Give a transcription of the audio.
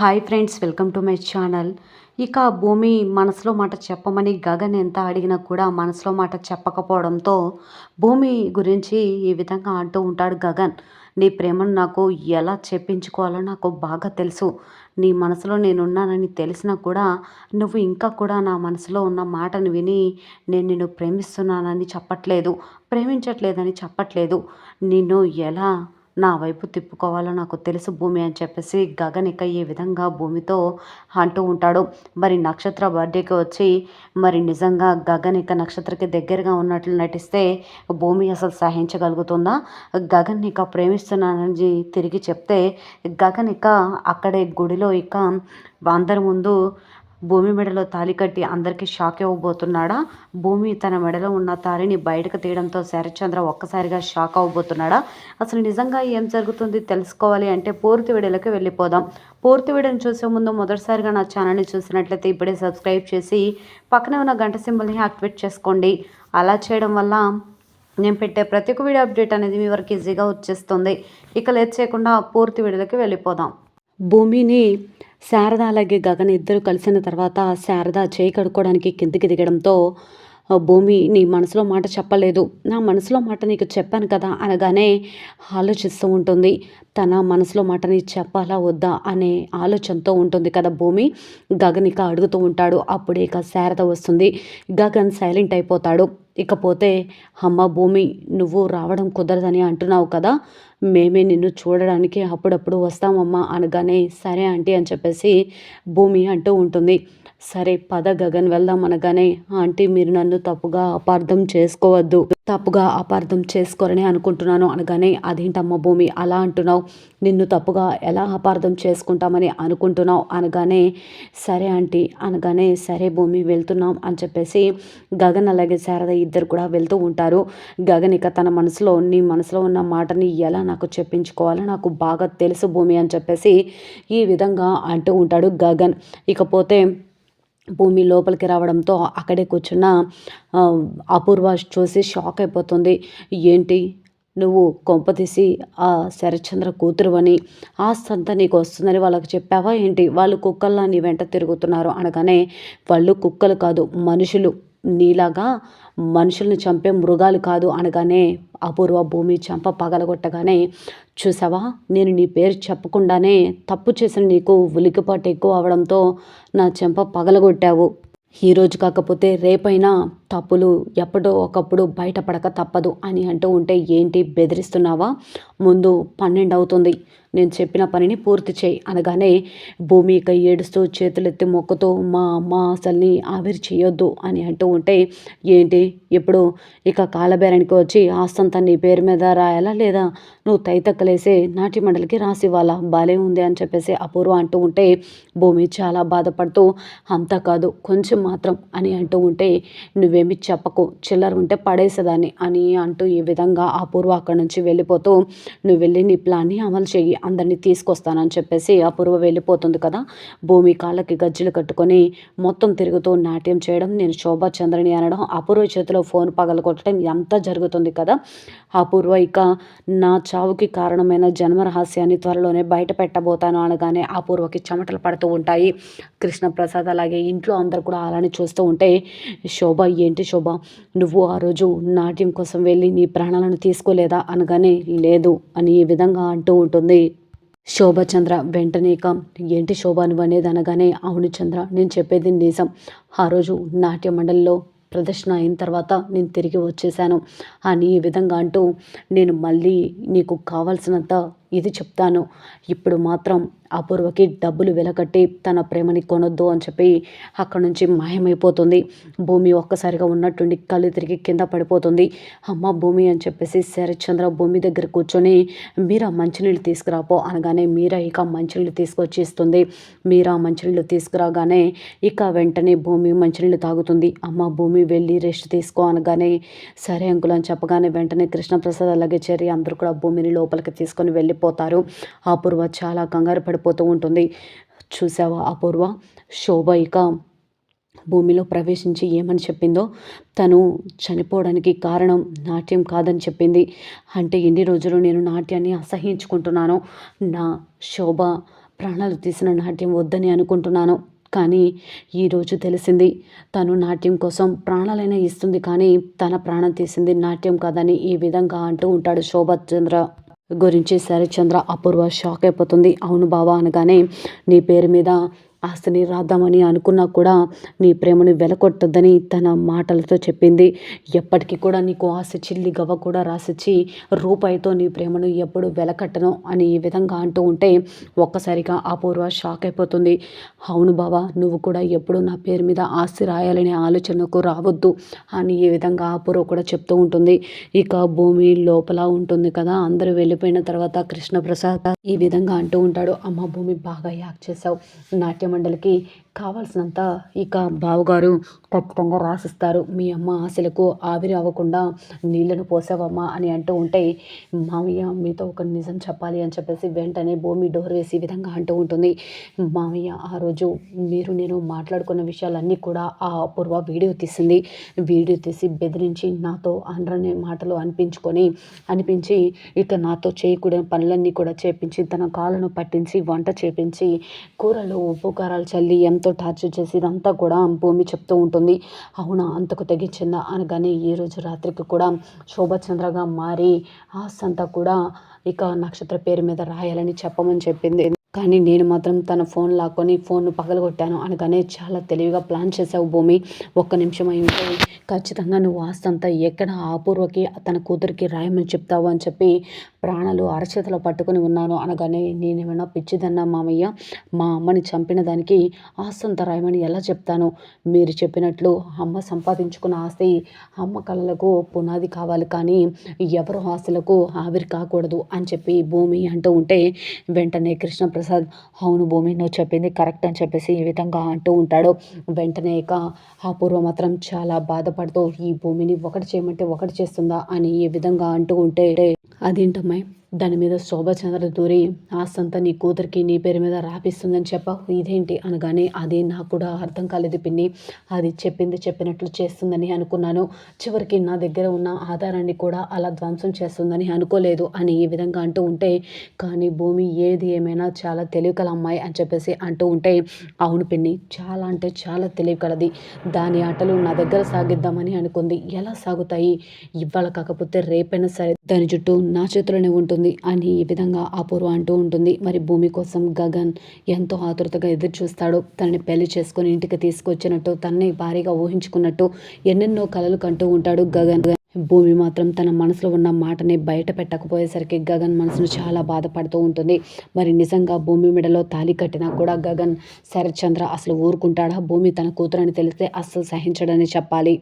Hi friends welcome to my channel. ఇక భూమి మనసులో మాట చెప్పమని గగన్ ఎంత అడిగినా కూడా మనసులో మాట చెప్పకపోవడంతో భూమి గురించి ఈ విధంగా అంటూ ఉంటాడు గగన్. నీ ప్రేమను నాకు ఎలా చెప్పించుకోవాలో నాకు బాగా తెలుసు. నీ మనసులో నేనున్నానని తెలిసినా కూడా నువ్వు ఇంకా కూడా నా మనసులో ఉన్న మాటను విని నేను నిన్ను ప్రేమిస్తున్నానని చెప్పట్లేదు ప్రేమించట్లేదని చెప్పట్లేదు. నిన్ను ఎలా నా వైపు తిప్పుకోవాలో నాకు తెలుసు భూమి అని చెప్పేసి గగన్ ఇక ఈ విధంగా భూమితో అంటూ ఉంటాడు. మరి నక్షత్ర బర్త్డేకి వచ్చి మరి నిజంగా గగన్ ఇక నక్షత్రకి దగ్గరగా ఉన్నట్లు నటిస్తే భూమి అసలు సహించగలుగుతుందా? గగన్ ఇక ప్రేమిస్తున్నానని తిరిగి చెప్తే గగన్ ఇక అక్కడే గుడిలో ఇక అందరి ముందు భూమి మెడలో తాళి కట్టి అందరికీ షాక్ ఇవ్వబోతున్నాడా భూమి తన మెడలో ఉన్న తాళిని బయటకు తీయడంతో శరత్చంద్ర ఒక్కసారిగా షాక్ అవ్వబోతున్నాడా అసలు నిజంగా ఏం జరుగుతుంది తెలుసుకోవాలి అంటే పూర్తి వీడియోలోకి వెళ్ళిపోదాం. పూర్తి వీడియోని చూసే ముందు మొదటిసారిగా నా ఛానల్ని చూసినట్లయితే ఇప్పుడే సబ్స్క్రైబ్ చేసి పక్కనే ఉన్న గంట సింబల్ని యాక్టివేట్ చేసుకోండి. అలా చేయడం వల్ల నేను పెట్టే ప్రతి ఒక్క వీడియో అప్డేట్ అనేది మీ వరకు ఈజీగా వచ్చేస్తుంది. ఇక లేట్ చేయకుండా పూర్తి వీడియోలకి వెళ్ళిపోదాం. భూమిని శారద అలాగే గగన్ ఇద్దరు కలిసిన తర్వాత శారద చేయి కడుక్కోవడానికి కిందికి దిగడంతో భూమి నీ మనసులో మాట చెప్పలేదు. నా మనసులో మాట నీకు చెప్పాను కదా అనగానే ఆలోచిస్తూ ఉంటుంది. తన మనసులో మాటని చెప్పాలా వద్దా అనే ఆలోచనతో ఉంటుంది కదా భూమి. గగన్ ఇక అడుగుతూ ఉంటాడు. అప్పుడే ఇక శారద వస్తుంది. గగన్ సైలెంట్ అయిపోతాడు. ఇకపోతే అమ్మ భూమి నువ్వు రావడం కుదరదని అంటున్నావు కదా? మేమే నిన్ను చూడడానికి అప్పుడప్పుడు వస్తామమ్మా అనగానే సరే ఆంటీ అని చెప్పేసి భూమి అంటూ ఉంటుంది. సరే పద గగన్ వెళ్దాం అనగానే ఆంటీ మీరు నన్ను తప్పుగా అపార్థం చేసుకోవద్దు. తప్పుగా అపార్థం చేసుకోరని అనుకుంటున్నాను అనగానే అదేంటమ్మ భూమి అలా అంటున్నావు? నిన్ను తప్పుగా ఎలా అపార్థం చేసుకుంటామని అనుకుంటున్నావు? అనగానే సరే ఆంటీ అనగానే సరే భూమి వెళ్తున్నాం అని చెప్పేసి గగన్ అలాగే శారద ఇద్దరు కూడా వెళ్తూ ఉంటారు. గగన్ ఇక తన మనసులో నీ మనసులో ఉన్న మాటని ఎలా నాకు చెప్పించుకోవాలో నాకు బాగా తెలుసు భూమి అని చెప్పేసి ఈ విధంగా అంటూ ఉంటాడు గగన్. ఇకపోతే భూమి లోపలికి రావడంతో అక్కడే కూర్చున్న అపూర్వ చూసి షాక్ అయిపోతుంది. ఏంటి? నువ్వు కొంపతీసి ఆ శరత్చంద్ర కూతురు అని ఆస్తంతా నీకు వస్తుందని వాళ్ళకి చెప్పావా ఏంటి? వాళ్ళు కుక్కల్లా నీ వెంట తిరుగుతున్నారు అనగానే వాళ్ళు కుక్కలు కాదు మనుషులు. నీలాగా మనుషుల్ని చంపే మృగాలు కాదు అనగానే అపూర్వ భూమి చంప పగలగొట్టగానే చూసావా? నేను నీ పేరు చెప్పకుండానే తప్పు చేసిన నీకు ఉలికిపాటు ఎక్కువ అవడంతో నా చెంప పగలగొట్టావు. ఈరోజు కాకపోతే రేపైనా తప్పులు ఎప్పుడో ఒకప్పుడు బయటపడక తప్పదు అని అంటూ ఉంటే ఏంటి బెదిరిస్తున్నావా? ముందు పన్నెండు అవుతుంది నేను చెప్పిన పనిని పూర్తి చేయి అనగానే భూమి ఇక ఏడుస్తూ చేతులెత్తి మొక్కుతూ మా అమ్మ అసల్ని ఆవిరి చేయొద్దు అని అంటూ ఉంటే ఏంటి? ఇప్పుడు ఇక కాలబేరానికి వచ్చి ఆస్తంతా నీ పేరు మీద రాయాలా లేదా? నువ్వు తైతక్కలేసే నాటి మండలికి రాసివ్వాలా బాలే ఉంది అని చెప్పేసి అపూర్వ అంటూ ఉంటే భూమి చాలా బాధపడుతూ అంతా కాదు కొంచెం మాత్రం అని అంటూ ఉంటే నువ్వే నువ్వేమి చెప్పకు. చిల్లర ఉంటే పడేసేదాన్ని అని అంటూ ఈ విధంగా అపూర్వ అక్కడి నుంచి వెళ్ళిపోతూ నువ్వు వెళ్ళి నీ ప్లాన్ని అమలు చేయి అందరినీ తీసుకొస్తానని చెప్పేసి అపూర్వ వెళ్ళిపోతుంది కదా. భూమి కాళ్ళకి గజ్జలు కట్టుకొని మొత్తం తిరుగుతూ నాట్యం చేయడం నేను శోభా చంద్రని అనడం అపూర్వ చేతిలో ఫోన్ పగల కొట్టడం ఎంత జరుగుతుంది కదా అపూర్వ ఇక నా చావుకి కారణమైన జన్మరహస్యాన్ని త్వరలోనే బయట పెట్టబోతాను అనగానే అపూర్వకి చెమటలు పడుతూ ఉంటాయి. కృష్ణప్రసాద్ అలాగే ఇంట్లో అందరు కూడా అలానే చూస్తూ ఉంటే శోభ ఏంటి శోభ? నువ్వు ఆ రోజు నాట్యం కోసం వెళ్ళి నీ ప్రాణాలను తీసుకోలేదా? అనగానే లేదు అని ఈ విధంగా అంటూ ఉంటుంది శోభచంద్ర వెంటనే ఇక ఏంటి శోభ నువ్వు అనేది అనగానే అవును చంద్ర నేను చెప్పేది నిజం. ఆ రోజు నాట్య మండలిలో ప్రదర్శన అయిన తర్వాత నేను తిరిగి వచ్చేసాను అని ఈ విధంగా అంటూ నేను మళ్ళీ నీకు కావాల్సినంత ఇది చెప్తాను. ఇప్పుడు మాత్రం అపూర్వకి డబ్బులు వెలకట్టి తన ప్రేమని కొనొద్దు అని చెప్పి అక్కడ నుంచి మాయమైపోతుంది. భూమి ఒక్కసారిగా ఉన్నట్టుండి కళ్ళు తిరిగి కింద పడిపోతుంది. అమ్మ భూమి అని చెప్పేసి శరత్చంద్ర భూమి దగ్గర కూర్చొని మీరా మంచినీళ్ళు తీసుకురాపో అనగానే మీరా ఇక మంచినీళ్ళు తీసుకొచ్చి ఇస్తుంది మీరా మంచినీళ్ళు తీసుకురాగానే ఇక వెంటనే భూమి మంచినీళ్ళు తాగుతుంది. అమ్మ భూమి వెళ్ళి రెస్ట్ తీసుకో అనగానే సరే అంకుల్ అని చెప్పగానే వెంటనే కృష్ణప్రసాద్ అలాగే చేరి అందరూ కూడా భూమిని లోపలికి తీసుకొని వెళ్ళిపోతారు. అపూర్వ చాలా కంగారు మారిపోతూ ఉంటుంది. చూసావా అపూర్వ? శోభ ఇక భూమిలో ప్రవేశించి ఏమని చెప్పిందో? తను చనిపోవడానికి కారణం నాట్యం కాదని చెప్పింది. అంటే ఎన్ని రోజులు నేను నాట్యాన్ని అసహించుకుంటున్నాను? నా శోభ ప్రాణాలు తీసిన నాట్యం వద్దని అనుకుంటున్నాను. కానీ ఈరోజు తెలిసింది తను నాట్యం కోసం ప్రాణాలైనా ఇస్తుంది కానీ తన ప్రాణం తీసింది నాట్యం కాదని ఈ విధంగా అంటూ ఉంటాడు శోభత్ చంద్ర. గురించి శరత్చంద్ర అపూర్వ షాక్ అయిపోతుంది. అవును బావా అనగానే నీ పేరు మీద ఆస్తిని రాద్దామని అనుకున్నా కూడా నీ ప్రేమను వెలకొట్టద్దని తన మాటలతో చెప్పింది. ఎప్పటికీ కూడా నీకు ఆస్తి చిల్లి గవ్వ కూడా రాసిచ్చి రూపాయితో నీ ప్రేమను ఎప్పుడు వెలకట్టను అని ఈ విధంగా అంటూ ఉంటే ఒక్కసారిగా అపూర్వ షాక్ అయిపోతుంది. అవును బావా నువ్వు కూడా ఎప్పుడు నా పేరు మీద ఆస్తి రాయాలనే ఆలోచనకు రావద్దు అని ఈ విధంగా అపూర్వ కూడా చెప్తూ ఉంటుంది. ఇక భూమి లోపల ఉంటుంది కదా అందరూ వెళ్ళిపోయిన తర్వాత కృష్ణప్రసాద్ ఈ విధంగా అంటూ ఉంటాడు అమ్మ భూమి బాగా యాక్ట్ చేసావు నాట్యం మండలికి కావాల్సినంత ఇక బావగారు ఖచ్చితంగా రాసిస్తారు. మీ అమ్మ ఆశలకు ఆవిరి అవ్వకుండా నీళ్ళను పోసావమ్మా అని అంటూ ఉంటే మామయ్య మీతో ఒక నిజం చెప్పాలి అని చెప్పేసి వెంటనే భూమి డోర్ వేసి విధంగా అంటూ ఉంటుంది. మామయ్య ఆ రోజు మీరు నేను మాట్లాడుకున్న విషయాలన్నీ కూడా ఆ అపూర్వ వీడియో తీసింది. వీడియో తీసి బెదిరించి నాతో అనరనే మాటలు అనిపించుకొని అనిపించి ఇక నాతో చేయకూడని పనులన్నీ కూడా చేపించి తన కాళ్ళను పట్టించి వంట చేపించి కూరలు ఉప్పు కారాలు చల్లి ఎంతో టార్చర్ చేసి ఇదంతా కూడా భూమి చెప్తూ ఉంటుంది. అవునా? అంతకు తెగించిందా? అనగానే ఈ రోజు రాత్రికి కూడా శోభచంద్రగా మారి ఆస్తి అంతా కూడా ఇక నక్షత్ర పేరు మీద రాయాలని చెప్పమని చెప్పింది. కానీ నేను మాత్రం తన ఫోన్ లాక్కొని ఫోన్ను పగలగొట్టాను. అనగానే చాలా తెలివిగా ప్లాన్ చేసావు భూమి. ఒక్క నిమిషం అయి ఉంటే ఖచ్చితంగా నువ్వు ఆస్తంతా ఎక్కడ అపూర్వకి తన కూతురికి రాయమని చెప్తావు అని చెప్పి ప్రాణాలు అరచేతిలో పట్టుకుని ఉన్నాను అనగానే నేనేమైనా పిచ్చిదన్నా మామయ్య మా అమ్మని చంపిన దానికి ఆస్తంత రాయమని ఎలా చెప్తాను? మీరు చెప్పినట్లు అమ్మ సంపాదించుకున్న ఆస్తి అమ్మ కళలకు పునాది కావాలి కానీ ఎవరు ఆస్తులకు ఆవిరి కాకూడదు అని చెప్పి భూమి అంటూ ఉంటే వెంటనే కృష్ణప్రసాద్ అవును భూమి నువ్వు చెప్పింది కరెక్ట్ అని చెప్పేసి ఈ విధంగా అంటూ ఉంటాడు. వెంటనే ఇక అపూర్వ మాత్రం చాలా బాధపడుతూ ఈ భూమిని ఒకటి చేయమంటే ఒకటి చేస్తుందా అని ఈ విధంగా అంటూ ఉంటే అదేంటమ్మాయి? దాని మీద శోభచంద్ర దూరి ఆస్తంతా నీ కూతురికి నీ పేరు మీద రాపిస్తుందని చెప్పావు ఇదేంటి అనగానే అది నాకు కూడా అర్థం కాలేదు పిన్ని. అది చెప్పింది చెప్పినట్లు చేస్తుందని అనుకున్నాను. చివరికి నా దగ్గర ఉన్న ఆధారాన్ని కూడా అలా ధ్వంసం చేస్తుందని అనుకోలేదు అని ఈ విధంగా అంటూ ఉంటే కానీ భూమి ఏది ఏమైనా చాలా తెలివికల అమ్మాయి అని చెప్పేసి అంటూ ఉంటే అవును పిన్ని చాలా అంటే చాలా తెలివికలది దాని ఆటలు నా దగ్గర సాగిద్దామని అనుకుంది. ఎలా సాగుతాయి? ఇవాళ కాకపోతే రేపైనా సరే దాని చుట్టూ నా చేతిలోనే ఉంటుంది. అని ఈ విధంగా అపూర్వ అంటూ ఉంటుంది. మరి భూమి కోసం గగన్ ఎంతో ఆతురతగా ఎదురు చూస్తాడు తనని పెళ్ళి చేసుకొని ఇంటికి తీసుకొచ్చినట్టు తనని భారీగా ఊహించుకున్నట్టు ఎన్నెన్నో కలలు కంటూ ఉంటాడు గగన్. భూమి మాత్రం తన మనసులో ఉన్న మాటని బయట పెట్టకపోయేసరికి గగన్ మనసును చాలా బాధపడుతూ ఉంటుంది. మరి నిజంగా భూమి మెడలో తాలి కట్టినా కూడా గగన్ శరత్చంద్ర అసలు ఊరుకుంటాడా? భూమి తన కూతురని తెలిస్తే అస్సలు సహించడని చెప్పాలి.